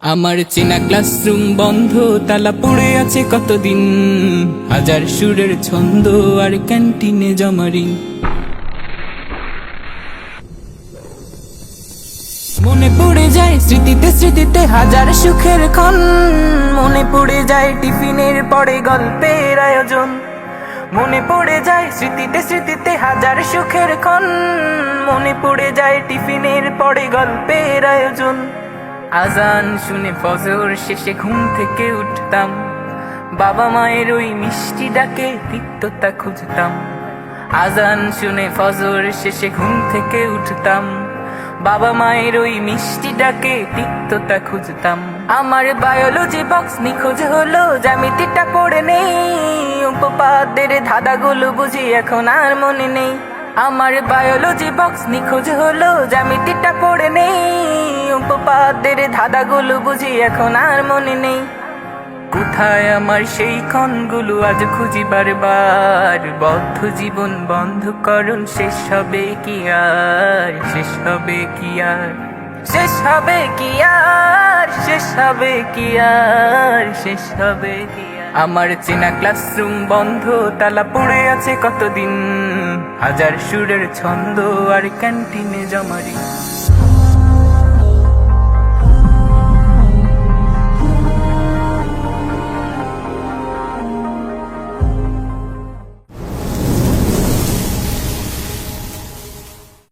আমার চেনা ক্লাসরুম বন্ধ, তালা পড়ে আছে কতদিন? হাজার সুরের ছন্দ আর ক্যান্টিনে জমারিন মনে পড়ে যায় স্মৃতিতে স্মৃতিতে হাজার সুখের ক্ষণ। মনে পড়ে যায় টিফিনের পরে গল্পের আয়োজন। মনে পড়ে যায় স্মৃতিতে স্মৃতিতে হাজার সুখের ক্ষণ। মনে পড়ে যায় টিফিনের পরে গল্পের আয়োজন। আজান শুনে ফজর শেষে ঘুম থেকে উঠতাম। বাবা মায়ের ওই মিষ্টি ডাকে তিক্ততা খুঁজতাম। আজান শুনে ফজর শেষে ঘুম থেকে উঠতাম। বাবা মায়ের ওই মিষ্টি ডাকে তিক্ততা খুঁজতাম। আমার বায়োলজি বক্স নিখোঁজ হলো, জ্যামিতিটা পড়ে নেই। উপপাদ্যের ধাঁধাগুলো বুঝি এখন আর মনে নেই। আমার বায়োলজি বক্স নিখোঁজ হলো, জ্যামিতিটা পড়ে নেই। উপপাদ্যের ধাঁধাগুলো বুঝি এখন আর মনে নেই। কোথায় আমার সেই ক্ষণগুলো আজ খুঁজি বারবার? বদ্ধ জীবন বন্ধ করুন, শেষ হবে কি আর? শেষ হবে কি আর? শেষ হবে কি আর? শেষ হবে কি আর? শেষ হবে কি আমার চেনা ক্লাসরুম বন্ধ, তালা পড়ে আছে কতদিন? হাজার সুরের ছন্দ আর ক্যান্টিনে জমারি